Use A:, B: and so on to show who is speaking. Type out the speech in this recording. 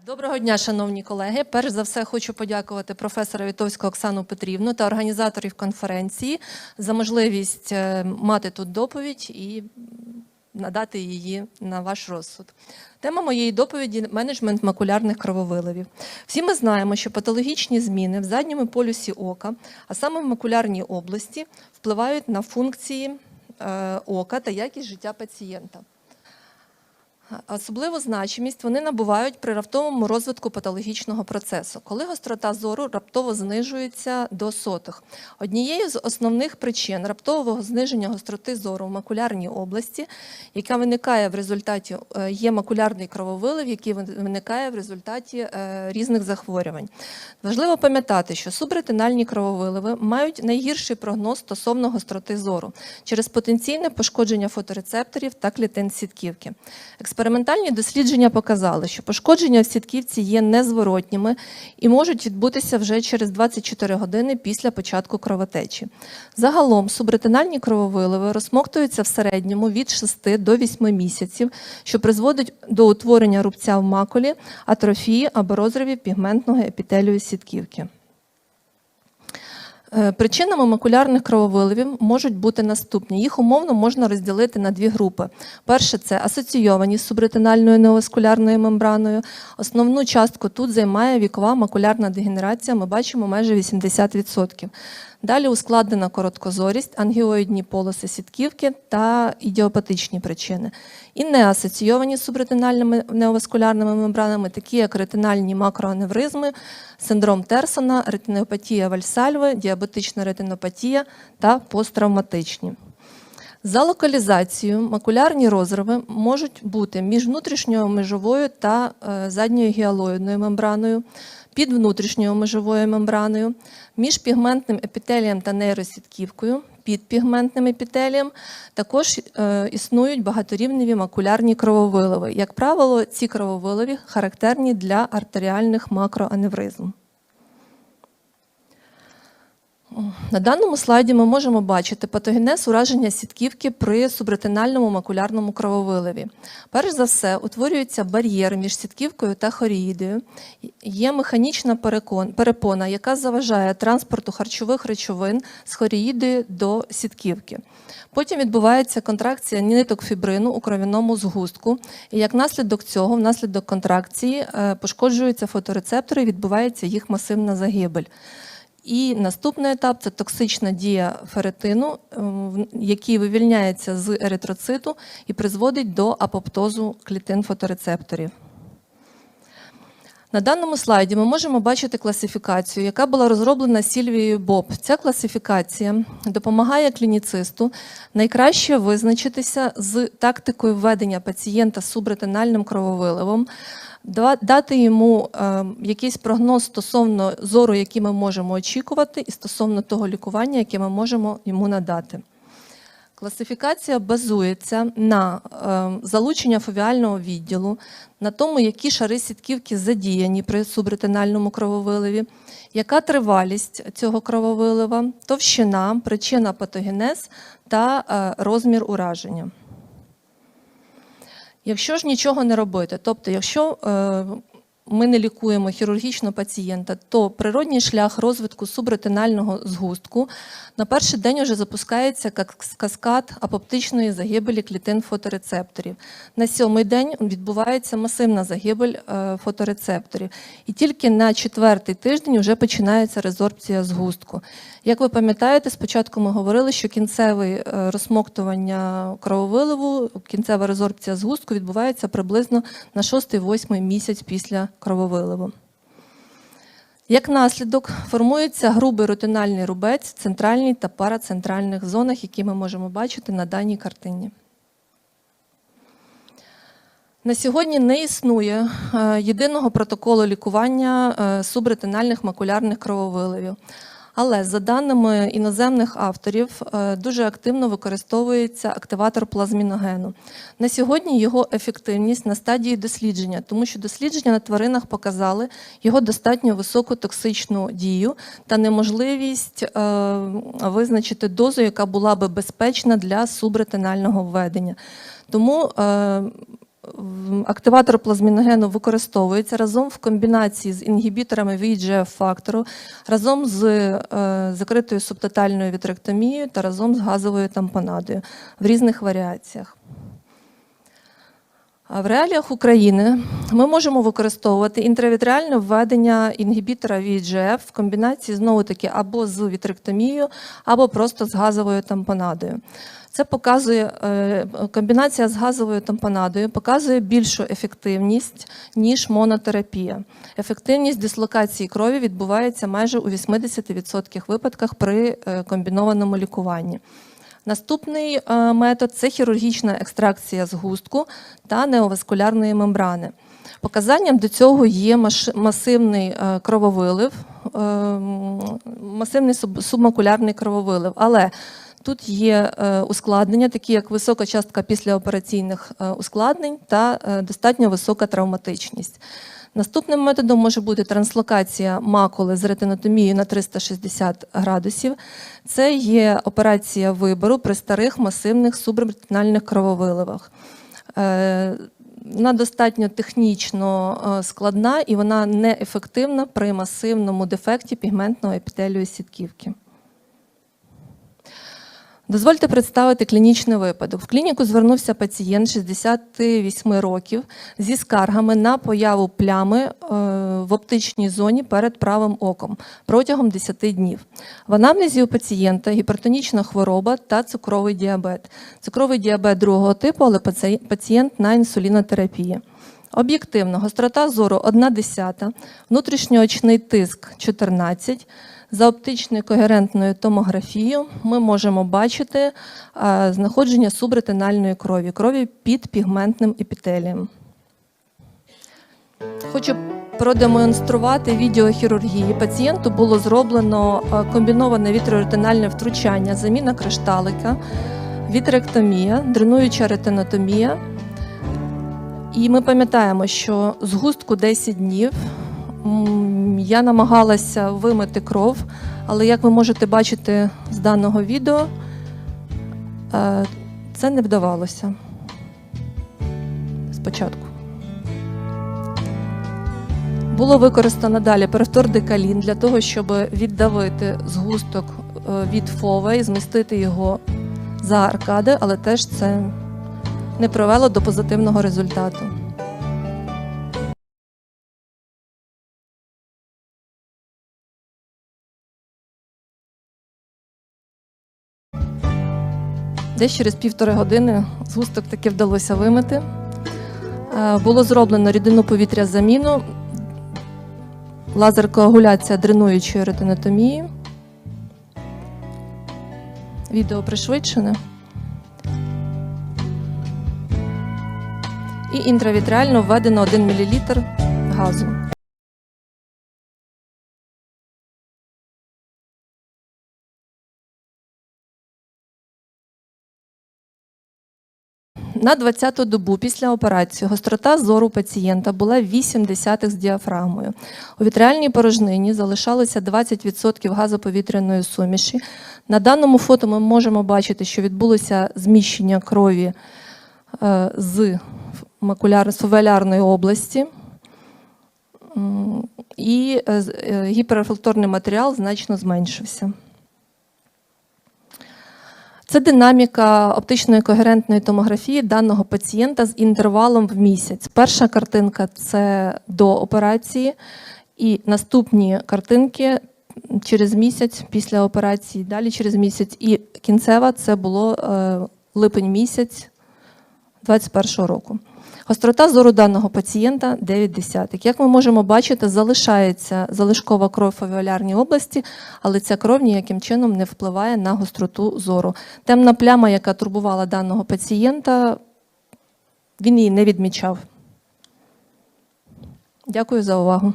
A: Доброго дня, шановні колеги. Перш за все, хочу подякувати професора Вітовську Оксану Петрівну та організаторів конференції за можливість е, мати тут доповідь і надати її на ваш розсуд. Тема моєї доповіді менеджмент макулярних крововиливів. Всі ми знаємо, що патологічні зміни в задньому полюсі ока, а саме в макулярній області, впливають на функції е, ока та якість життя пацієнта. Особливу значимість вони набувають при раптовому розвитку патологічного процесу, коли гострота зору раптово знижується до сотих. Однією з основних причин раптового зниження гостроти зору в макулярній області, яка виникає в результаті е, є макулярний крововилив, який виникає в результаті е, різних захворювань. Важливо пам'ятати, що субретинальні крововиливи мають найгірший прогноз стосовно гостроти зору через потенційне пошкодження фоторецепторів та клітин сітківки. Експериментальні дослідження показали, що пошкодження в сітківці є незворотніми і можуть відбутися вже через 24 години після початку кровотечі. Загалом субретинальні крововиливи розсмоктуються в середньому від 6 до 8 місяців, що призводить до утворення рубця в макулі, атрофії або розривів пігментного епітелію сітківки. Е, Причинами макулярних крововиливів можуть бути наступні. Їх умовно можна розділити на дві групи. Перше це асоційовані з субретинальною неоваскулярною мембраною. Основну частку тут займає вікова макулярна дегенерація. Ми бачимо майже 80%. Далі ускладнена короткозорість, ангіоїдні полоси сітківки та ідіопатичні причини. І неасоційовані з субретинальними неоваскулярними мембранами, такі як ретинальні макроаневризми, синдром Терсона, ретинопатія Вальсальви, діабетична ретинопатія та посттравматичні. За локалізацією макулярні розриви можуть бути між внутрішньою межовою та е, задньою гіалоїдною мембраною, під внутрішньою межовою мембраною, між пігментним епітелієм та нейросітківкою, під пігментним епітелієм. Також е, існують багаторівневі макулярні крововиливи. Як правило, ці крововиливи характерні для артеріальних макроаневризм. На даному слайді ми можемо бачити патогенез ураження сітківки при субретинальному макулярному крововиливі. Перш за все, утворюється бар'єр між сітківкою та хоріїдою. Є механічна перепона, яка заважає транспорту харчових речовин з хоріїдою до сітківки. Потім відбувається контракція ниток фібрину у кров'яному згустку, і як наслідок цього, внаслідок контракції, е, пошкоджуються фоторецептори, і відбувається їх масивна загибель. І наступний етап це токсична дія феретину, е, який вивільняється з еритроциту і призводить до апоптозу клітин фоторецепторів. На даному слайді ми можемо бачити класифікацію, яка була розроблена Сільвією Боб. Ця класифікація допомагає клініцисту найкраще визначитися з тактикою введення пацієнта з субретинальним крововиливом, дати йому е, якийсь прогноз стосовно зору, який ми можемо очікувати, і стосовно того лікування, яке ми можемо йому надати. Класифікація базується на е, залучення фовіального відділу, на тому, які шари сітківки задіяні при субретинальному крововиливі, яка тривалість цього крововилива, товщина, причина патогенез та е, розмір ураження. Якщо ж нічого не робити, тобто, якщо е, ми не лікуємо хірургічно пацієнта, то природній шлях розвитку субретинального згустку на перший день вже запускається каскад апоптичної загибелі клітин фоторецепторів. На сьомий день відбувається масивна загибель е, фоторецепторів. І тільки на четвертий тиждень вже починається резорбція згустку. Як ви пам'ятаєте, спочатку ми говорили, що кінцеве розсмоктування крововиливу, кінцева резорбція згустку відбувається приблизно на 6-8 місяць після крововиливу. Як наслідок формується грубий рутинальний рубець в центральній та парацентральних зонах, які ми можемо бачити на даній картині. На сьогодні не існує е, єдиного протоколу лікування е, субретинальних макулярних крововиливів. Але за даними іноземних авторів, е, дуже активно використовується активатор плазміногену. На сьогодні його ефективність на стадії дослідження, тому що дослідження на тваринах показали його достатньо високу токсичну дію та неможливість е, визначити дозу, яка була би безпечна для субретинального введення. Тому е, активатор плазміногену використовується разом в комбінації з інгібіторами VEGF-фактору, разом з е, закритою субтотальною вітректомією та разом з газовою тампонадою в різних варіаціях. В реаліях України ми можемо використовувати інтравітріальне введення інгібітора VEGF в комбінації знову таки або з вітректомією, або просто з газовою тампонадою. Це показує е, комбінація з газовою тампонадою показує більшу ефективність ніж монотерапія. Ефективність дислокації крові відбувається майже у 80% випадках при е, комбінованому лікуванні. Наступний е, метод це хірургічна екстракція згустку та неоваскулярної мембрани. Показанням до цього є масивний е, крововилив, е, масивний суб- субмакулярний крововилив. Але тут є ускладнення, такі як висока частка післяопераційних ускладнень та достатньо висока травматичність. Наступним методом може бути транслокація макули з ретинотомією на 360 градусів. Це є операція вибору при старих масивних субретинальних крововиливах. Е, Вона достатньо технічно е, складна і вона неефективна при масивному дефекті пігментного епітелію сітківки. Дозвольте представити клінічний випадок. В клініку звернувся пацієнт 68 років зі скаргами на появу плями е, в оптичній зоні перед правим оком протягом 10 днів. В анамнезі у пацієнта гіпертонічна хвороба та цукровий діабет. Цукровий діабет другого типу, але пацієнт на інсулінотерапії. Об'єктивно, гострота зору 1 десята, внутрішньоочний тиск 14. За оптичною когерентною томографією ми можемо бачити знаходження субретинальної крові, крові під пігментним епітелієм. Хочу продемонструвати відеохірургії. Пацієнту було зроблено комбіноване вітроретинальне втручання, заміна кришталика, вітректомія, дренуюча ретинотомія. І ми пам'ятаємо, що згустку 10 днів я намагалася вимити кров, але як ви можете бачити з даного відео, е, це не вдавалося спочатку. Було використано далі перевтордекалін для того, щоб віддавити згусток е, від фова і змістити його за аркади, але теж це не привело до позитивного результату. Десь через півтори години згусток таки вдалося вимити. Е, Було зроблено рідину повітря заміну, лазер-коагуляція дренуючої ретинотомії. Відео пришвидшене. І інтравітріально введено 1 мл газу. На 20-ту добу після операції гострота зору пацієнта була 8 десятих з діафрагмою. У вітріальній порожнині залишалося 20% газоповітряної суміші. На даному фото ми можемо бачити, що відбулося зміщення крові е, з макуляр, з фовелярної області. І е, е, гіперрефлекторний матеріал значно зменшився. Це динаміка оптичної когерентної томографії даного пацієнта з інтервалом в місяць. Перша картинка це до операції, і наступні картинки через місяць після операції, далі через місяць. І кінцева це було е, липень місяць 2021 року. Гострота зору даного пацієнта 9 десятих. Як ми можемо бачити, залишається залишкова кров в фавіолярній області, але ця кров ніяким чином не впливає на гостроту зору. Темна пляма, яка турбувала даного пацієнта, він її не відмічав. Дякую за увагу.